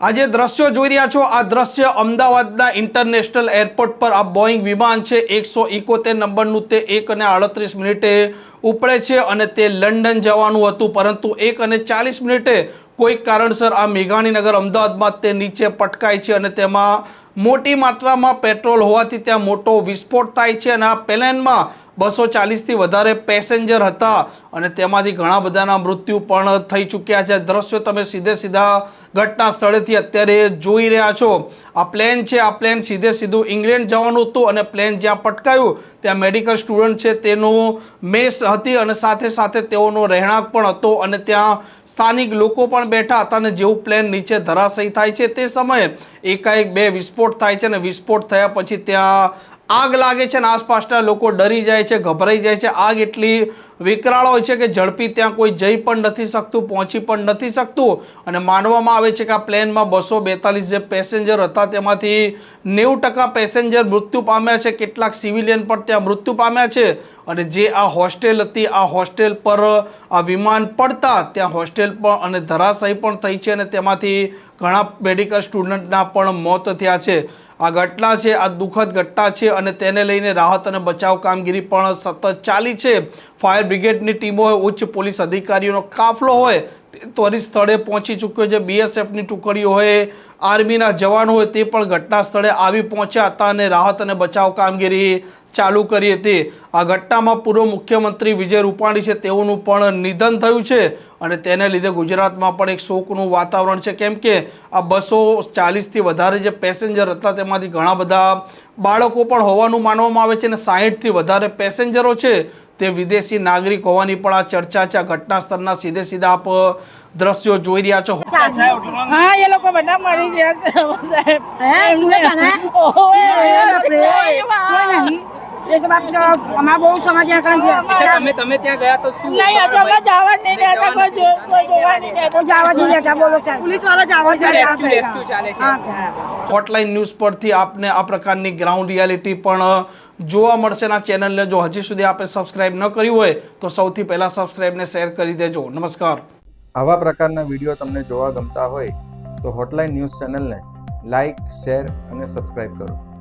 આજે દ્રશ્યો જોઈ રહ્યા છો. આ દ્રશ્ય અમદાવાદના ઇન્ટરનેશનલ એરપોર્ટ પર આ બોઈંગ વિમાન છે. એકસો ઇકોતેર નંબરનું તે એક અને આડત્રીસ મિનિટે ઉપડે છે અને તે લંડન જવાનું હતું. પરંતુ એક અને ચાલીસ મિનિટે કોઈક કારણસર આ મેઘાણીનગર અમદાવાદમાં તે નીચે પટકાય છે અને તેમાં મોટી માત્રામાં પેટ્રોલ હોવાથી ત્યાં મોટો વિસ્ફોટ થાય છે અને આ પ્લેનમાં બસો ચાલીસથી વધારે પેસેન્જર હતા અને તેમાંથી ઘણા બધાના મૃત્યુ પણ થઈ ચૂક્યા છે. દ્રશ્યો તમે સીધે સીધા ઘટના સ્થળેથી અત્યારે જોઈ રહ્યા છો. આ પ્લેન છે, આ પ્લેન સીધે સીધું ઇંગ્લેન્ડ જવાનું હતું અને પ્લેન જ્યાં પટકાયું, ત્યાં મેડિકલ સ્ટુડન્ટ છે તેનું મેસ હતી અને સાથે સાથે તેઓનો રહેણાંક પણ હતો અને ત્યાં સ્થાનિક લોકો પણ બેઠા હતા અને જેવું પ્લેન નીચે ધરાશયી થાય છે તે સમયે એકાએક બે વિસ્ફોટ થાય છે અને વિસ્ફોટ થયા પછી ત્યાં આગ લાગે છે અને આસપાસના લોકો ડરી જાય છે, ગભરાઈ જાય છે. આગ એટલી વિકરાળ હોય છે કે ઝડપી ત્યાં કોઈ જઈ પણ નથી શકતું, પહોંચી પણ નથી શકતું. અને માનવામાં આવે છે કે આ પ્લેનમાં બસો બેતાલીસ જે પેસેન્જર હતા તેમાંથી નેવું ટકા પેસેન્જર મૃત્યુ પામ્યા છે. કેટલાક સિવિલિયન પણ ત્યાં મૃત્યુ પામ્યા છે. અને જે આ હોસ્ટેલ હતી, આ હોસ્ટેલ પર આ વિમાન પડતા, ત્યાં હોસ્ટેલ પણ અને ધરાશાયી પણ થઈ છે અને તેમાંથી ઘણા મેડિકલ સ્ટુડન્ટના પણ મોત થયા છે. આ ઘટના છે, આ દુઃખદ ઘટના છે અને તેને લઈને રાહત અને બચાવ કામગીરી પણ સતત ચાલી છે. ફાયર બ્રિગેડની ટીમો હોય ઉચ્ચ પોલીસ અધિકારીઓનો કાફલો હોય ત્વરિત સ્થળે પહોંચી ચૂક્યો છે. બીએસએફની ટુકડીઓ હોય, આર્મીના જવાનો હોય, તે પણ ઘટના સ્થળે આવી પહોંચ્યા હતા અને રાહત અને બચાવ કામગીરી ચાલુ કરી હતી. આ ઘટનામાં પૂર્વ મુખ્યમંત્રી વિજય રૂપાણી છે, તેઓનું પણ નિધન થયું છે અને તેને લીધે ગુજરાતમાં પણ એક શોકનું વાતાવરણ છે. કેમ કે આ બસો ચાલીસથી વધારે જે પેસેન્જર હતા, તેમાંથી ઘણા બધા બાળકો પણ હોવાનું માનવામાં આવે છે અને સાહીઠથી વધારે પેસેન્જરો છે. તે વિદેશી નાગરિક હોવાની પણ આ ચર્ચા છે આ ઘટના સ્થળના સીધે સીધા આપ દ્રશ્યો જોઈ રહ્યા છો હા એ લોકો બધા મરી ગયા છે સાહેબ હે? સુરત ને? ઓવે, બાપરે. ઓવે, કોઈ નહીં. એ તો બાપ અમારા બહુ સમાચાર કાંઈ અચ્છા ગયા. તમે તમે ત્યાં ગયા તો શું નહીં હજુ અમે જવા નહીં દેતા કોઈ જોવા નહીં દેતા. જવા નહીં દેતા બોલો સાહેબ પોલીસવાળા જવા હા ન્યૂઝ પરથી આપને આ પ્રકારની ગ્રાઉન્ડ રિયાલિટી પણ જોવા મળશે ના ચેનલને જો હજી સુધી આપણે સબસ્ક્રાઇબ ન કર્યું હોય તો સૌથી પહેલાં સબસ્ક્રાઇબને શેર કરી દેજો. નમસ્કાર. આવા પ્રકારના વીડિયો તમને જોવા ગમતા હોય તો હોટલાઇન ન્યૂઝ ચેનલને લાઇક શેર અને સબસ્ક્રાઇબ કરો.